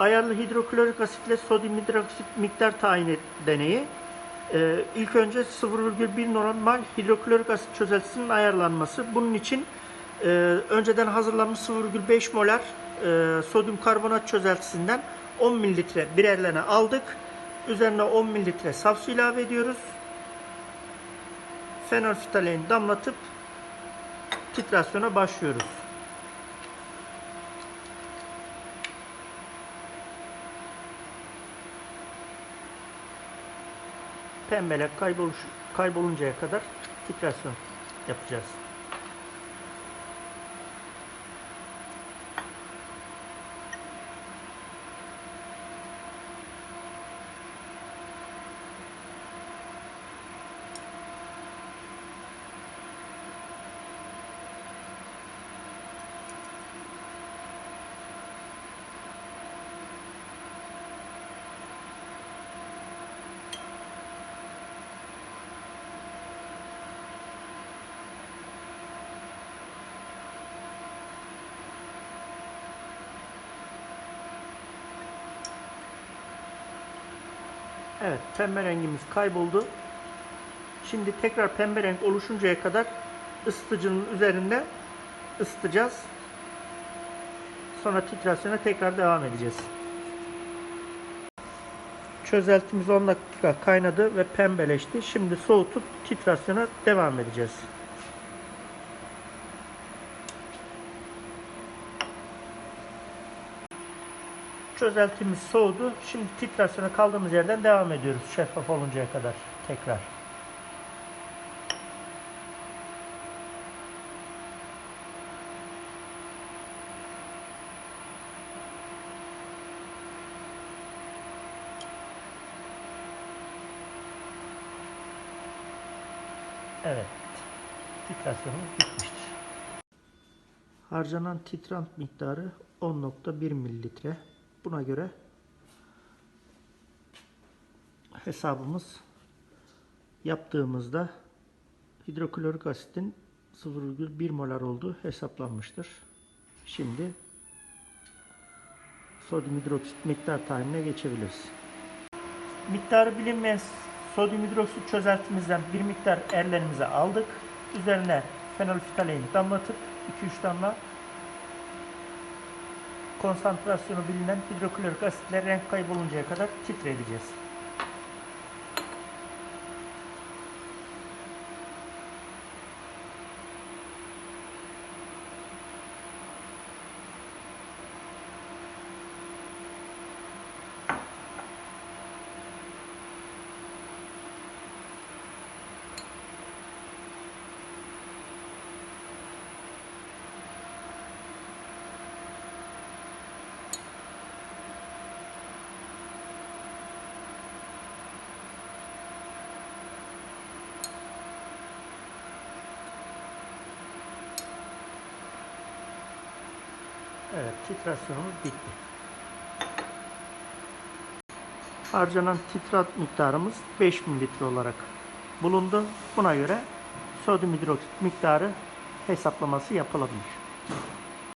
ayarlı hidroklorik asitle sodyum hidroksit miktar tayin deneyi. Ee, ilk önce 0,1 normal hidroklorik asit çözeltisinin ayarlanması. Bunun için e, önceden hazırlanmış 0,5 molar e, sodyum karbonat çözeltisinden 10 mililitre birerlerine aldık. Üzerine 10 mililitre saf su ilave ediyoruz. Fenolftalein damlatıp titrasyona başlıyoruz. Pembelek kayboluş, kayboluncaya kadar titrasyon yapacağız. Evet, pembe rengimiz kayboldu. Şimdi tekrar pembe renk oluşuncaya kadar ısıtıcının üzerinde ısıtacağız. Sonra titrasyona tekrar devam edeceğiz. Çözeltimiz 10 dakika kaynadı ve pembeleşti. Şimdi soğutup titrasyona devam edeceğiz. Çözeltimiz soğudu. Şimdi titrasyona kaldığımız yerden devam ediyoruz. Şeffaf oluncaya kadar tekrar. Evet. Titrasyonumuz bitmiştir. Harcanan titrant miktarı 10.1 mililitre. Buna göre hesabımız yaptığımızda hidroklorik asitin 0,1 molar olduğu hesaplanmıştır. Şimdi sodyum hidroksit miktar tayinine geçebiliriz. Miktarı bilinmeyen sodyum hidroksit çözeltimizden bir miktar erlerimize aldık. Üzerine fenolftalein damlatıp 2-3 damla konsantrasyonu bilinen hidroklorik asitle renk kayboluncaya kadar titre Evet, titrasyonumuz bitti. Harcanan titrat miktarımız 5 mililitre olarak bulundu. Buna göre sodyum hidroksit miktarı hesaplaması yapılabilir.